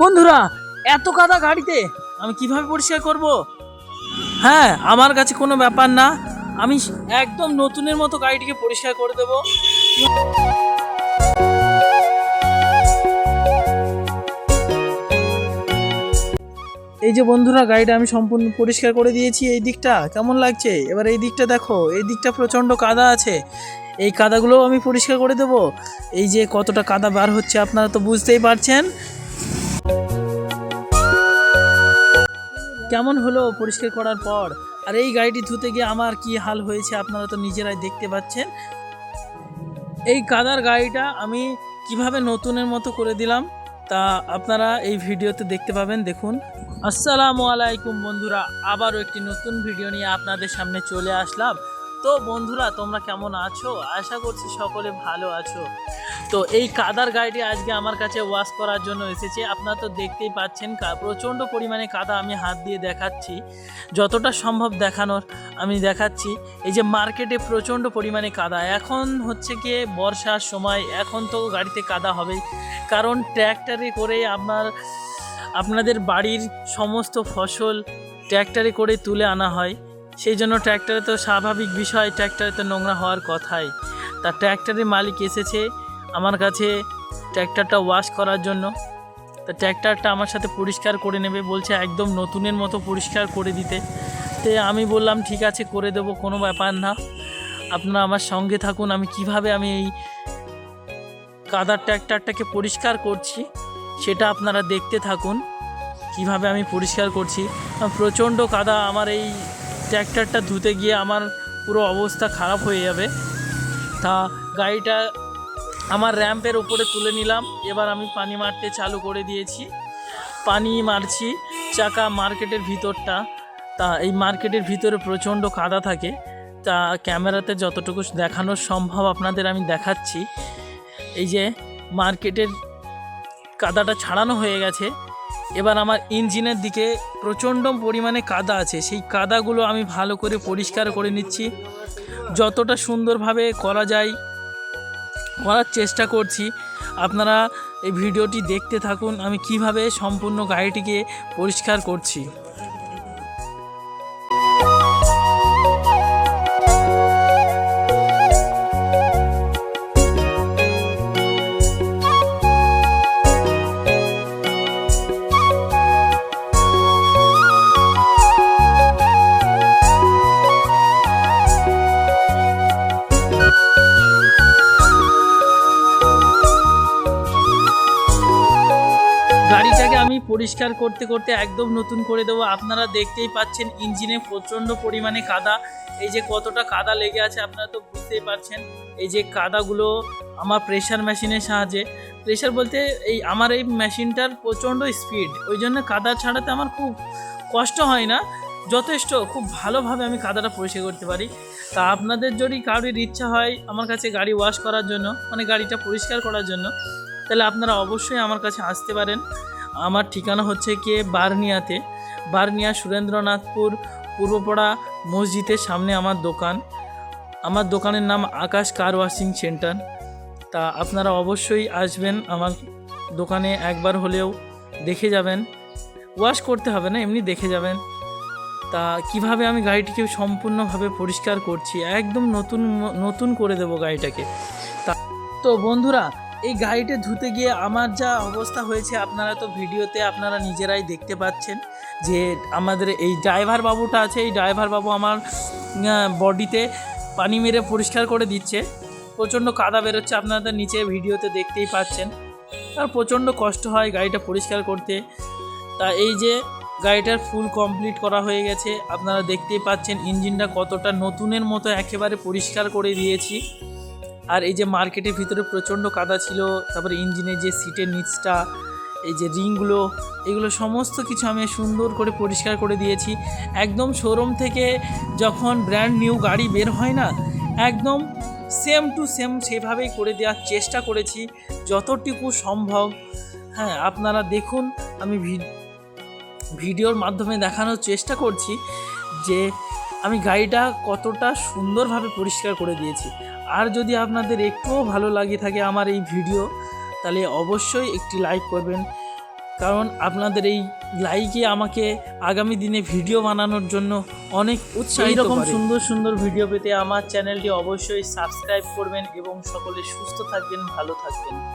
বন্ধুরা, এত কাদা গাড়িতে আমি কীভাবে পরিষ্কার করব? হ্যাঁ আমার কাছে কোনো ব্যাপার না। আমি একদম নতুনের মতো গাড়িটিকে পরিষ্কার করে দেব। এই যে বন্ধুরা, গাড়িটা আমি সম্পূর্ণ পরিষ্কার করে দিয়েছি এই দিকটা। কেমন লাগছে? এবার এই দিকটা দেখো, এই দিকটা প্রচণ্ড কাদা আছে। এই কাদাগুলোও আমি পরিষ্কার করে দেব। এই যে কতটা কাদা বার হচ্ছে আপনারা তো বুঝতেই পারছেন। কেমন হলো পরিষ্কার করার পর? আর এই গাড়িটি ধুতে গিয়ে আমার কি হাল হয়েছে আপনারা তো নিজেরাই দেখতে পাচ্ছেন। এই কাদার গাড়িটা আমি কীভাবে নতুনের মতো করে দিলাম তা আপনারা এই ভিডিওতে দেখতে পাবেন, দেখুন। আসসালামু আলাইকুম বন্ধুরা, আবারও একটি নতুন ভিডিও নিয়ে আপনাদের সামনে চলে আসলাম। তো বন্ধুরা, তোমরা কেমন আছো? আশা করছি সকলে ভালো আছো। তো এই কাদার গাড়িটি আজকে আমার কাছে ওয়াশ করার জন্য এসেছে। আপনারা তো দেখতেই পাচ্ছেন প্রচণ্ড পরিমাণে কাদা আমি হাত দিয়ে দেখাচ্ছি। যতটা সম্ভব দেখানোর আমি দেখাচ্ছি। এই যে মার্কেটে প্রচণ্ড পরিমাণে কাদা। এখন হচ্ছে গিয়ে বর্ষার সময়, এখন তো গাড়িতে কাদা হবেই। কারণ ট্র্যাক্টরে করে আপনার, আপনাদের বাড়ির সমস্ত ফসল ট্র্যাক্টরে করে তুলে আনা হয়। সেই জন্য ট্র্যাক্টরে তো স্বাভাবিক বিষয়, ট্র্যাক্টরে তো নোংরা হওয়ার কথাই। তা ট্র্যাক্টরের মালিক এসেছে আমার কাছে ট্র্যাক্টরটা ওয়াশ করার জন্য। তা ট্র্যাক্টরটা আমার সাথে পরিষ্কার করে নেবে, বলছে একদম নতুনের মতো পরিষ্কার করে দিতে। তে আমি বললাম, ঠিক আছে, করে দেবো, কোনো ব্যাপার না। আপনারা আমার সঙ্গে থাকুন, আমি কীভাবে আমি এই কাদার ট্র্যাক্টরটাকে পরিষ্কার করছি, সেটা আপনারা দেখতে থাকুন। কীভাবে আমি পরিষ্কার করছি? প্রচণ্ড কাদা, আমার এই ট্র্যাক্টরটা ধুতে গিয়ে আমার পুরো অবস্থা খারাপ হয়ে যাবে। তা গাড়িটা আমার র্যাম্পের উপরে তুলে নিলাম। এবার আমি পানি মারতে চালু করে দিয়েছি। পানি মারছি, চাকা মার্কেটের ভিতরটা। তা এই মার্কেটের ভিতরে প্রচণ্ড কাদা থাকে। তা ক্যামেরাতে যতটুকু দেখানো সম্ভব আপনাদের আমি দেখাচ্ছি। এই যে মার্কেটের কাদাটা ছাড়ানো হয়ে গেছে। এবার আমার ইঞ্জিনের দিকে প্রচণ্ড পরিমাণে কাদা আছে। সেই কাদাগুলো আমি ভালো করে পরিষ্কার করে নিচ্ছি। যতটা সুন্দরভাবে করা যায়, করার চেষ্টা করছি। আপনারা এই ভিডিওটি দেখতে থাকুন, আমি কীভাবে সম্পূর্ণ গাড়িটিকে পরিষ্কার করছি। পরিষ্কার করতে করতে একদম নতুন করে দেবো। আপনারা দেখতেই পাচ্ছেন, ইঞ্জিনে প্রচণ্ড পরিমাণে কাদা। এই যে কতটা কাদা লেগে আছে, আপনারা তো বুঝতেই পারছেন। এই যে কাদাগুলো আমার প্রেশার মেশিনের সাহায্যে। প্রেশার বলতে এই আমার এই মেশিনটার প্রচণ্ড স্পিড ওই জন্য কাদা ছাড়াতে আমার খুব কষ্ট হয় না। যথেষ্ট, খুব ভালোভাবে আমি কাদাটা পরিষ্কার করতে পারি। তা আপনাদের যদি কারোর ইচ্ছা হয় আমার কাছে গাড়ি ওয়াশ করার জন্য মানে গাড়িটা পরিষ্কার করার জন্য, তাহলে আপনারা অবশ্যই আমার কাছে আসতে পারেন। আমার ঠিকানা হচ্ছে গিয়ে বার্নিয়াতে। বার্নিয়া সুরেন্দ্রনাথপুর, পূর্বপাড়া মসজিদের সামনে আমার দোকান। আমার দোকানের নাম আকাশ কার ওয়াশিং সেন্টার। তা আপনারা অবশ্যই আসবেন আমার দোকানে একবার হলেও দেখে যাবেন। ওয়াশ করতে হবে না, এমনি দেখে যাবেন। তা কীভাবে আমি গাড়িটিকে সম্পূর্ণভাবে পরিষ্কার করছি? একদম নতুন নতুন করে দেবো গাড়িটাকে। তা তো বন্ধুরা এই গাড়িটা ধুতে গিয়ে আমার যা অবস্থা হয়েছে, আপনারা তো ভিডিওতে আপনারা নিজেরাই দেখতে পাচ্ছেন যে আমাদের এই ড্রাইভার বাবুটা আছে। এই ড্রাইভার বাবু আমার বডিতে পানি মেরে পরিষ্কার করে দিচ্ছে। প্রচণ্ড কাদা বেরোচ্ছে আপনাদের নিচে ভিডিওতে দেখতেই পাচ্ছেন। আর প্রচণ্ড কষ্ট হয় গাড়িটা পরিষ্কার করতে। তা এই যে গাড়িটার ফুল কমপ্লিট করা হয়ে গেছে, আপনারা দেখতেই পাচ্ছেন ইঞ্জিনটা কতটা নতুনের মতো একেবারে পরিষ্কার করে দিয়েছি। আর এই যে মার্কেটের ভিতরে প্রচণ্ড কাদা ছিল, তারপরে ইঞ্জিনের যে সিটের নিচটা, এই যে রিংগুলো, এগুলো সমস্ত কিছু আমি সুন্দর করে পরিষ্কার করে দিয়েছি। একদম শোরুম থেকে যখন ব্র্যান্ড নিউ গাড়ি বের হয় না, একদম সেম টু সেম সেভাবেই করে দেওয়ার চেষ্টা করেছি, যতটুকু সম্ভব। হ্যাঁ আপনারা দেখুন, আমি ভিডিওর মাধ্যমে দেখানোর চেষ্টা করছি যে আমি গাড়িটা কতটা সুন্দরভাবে পরিষ্কার করে দিয়েছি। আর যদি আপনাদের একটুও ভালো লাগে থাকে আমার এই ভিডিও তাহলে অবশ্যই একটি লাইক করবেন। কারণ আপনাদের এই লাইকে আমাকে আগামী দিনে ভিডিও বানানোর জন্য অনেক উৎসাহ এরকম সুন্দর সুন্দর ভিডিও পেতে আমার চ্যানেলটি অবশ্যই সাবস্ক্রাইব করবেন এবং সকলে সুস্থ থাকবেন ভালো থাকবেন।